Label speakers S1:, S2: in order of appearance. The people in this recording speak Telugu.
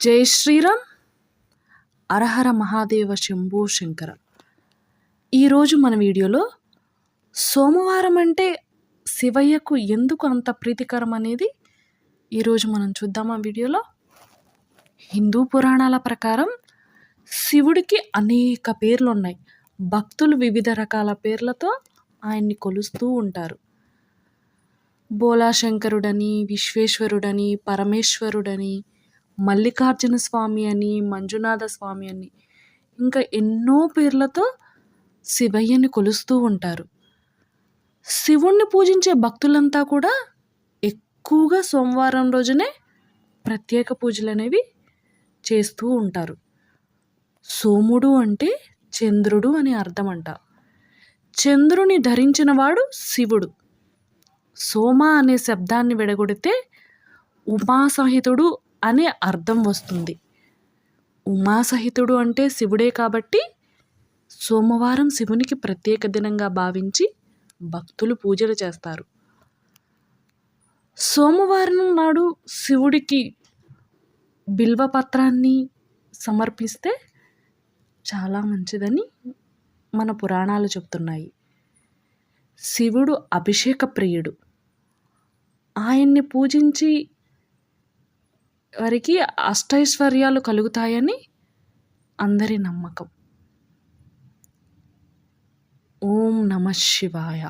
S1: జై శ్రీరామ్. అరహర మహాదేవ శంభో శంకర. ఈరోజు మన వీడియోలో సోమవారం అంటే శివయ్యకు ఎందుకు అంత ప్రీతికరం అనేది ఈరోజు మనం చూద్దాం ఆ వీడియోలో. హిందూ పురాణాల ప్రకారం శివుడికి అనేక పేర్లు ఉన్నాయి భక్తులు వివిధ రకాల పేర్లతో ఆయన్ని కొలుస్తూ ఉంటారు. బోలాశంకరుడని విశ్వేశ్వరుడని పరమేశ్వరుడని మల్లికార్జున స్వామి అని మంజునాథ స్వామి అని ఇంకా ఎన్నో పేర్లతో శివయ్యని కొలుస్తూ ఉంటారు. శివుణ్ణి పూజించే భక్తులంతా కూడా ఎక్కువగా సోమవారం రోజునే ప్రత్యేక పూజలు అనేవి చేస్తూ ఉంటారు. సోముడు అంటే చంద్రుడు అని అర్థం అంట చంద్రుని ధరించినవాడు శివుడు. సోమ అనే శబ్దాన్ని విడగొడితే ఉమాసహితుడు అనే అర్థం వస్తుంది. ఉమాసహితుడు అంటే శివుడే కాబట్టి సోమవారం శివునికి ప్రత్యేక దినంగా భావించి భక్తులు పూజలు చేస్తారు. సోమవారం నాడు శివుడికి బిల్వపత్రాన్ని సమర్పిస్తే చాలా మంచిదని మన పురాణాలు చెప్తున్నాయి. శివుడు అభిషేక ప్రియుడు. ఆయన్ని పూజించి వారికి అష్టైశ్వర్యాలు కలుగుతాయని అందరి నమ్మకం. ఓం నమ శివాయ.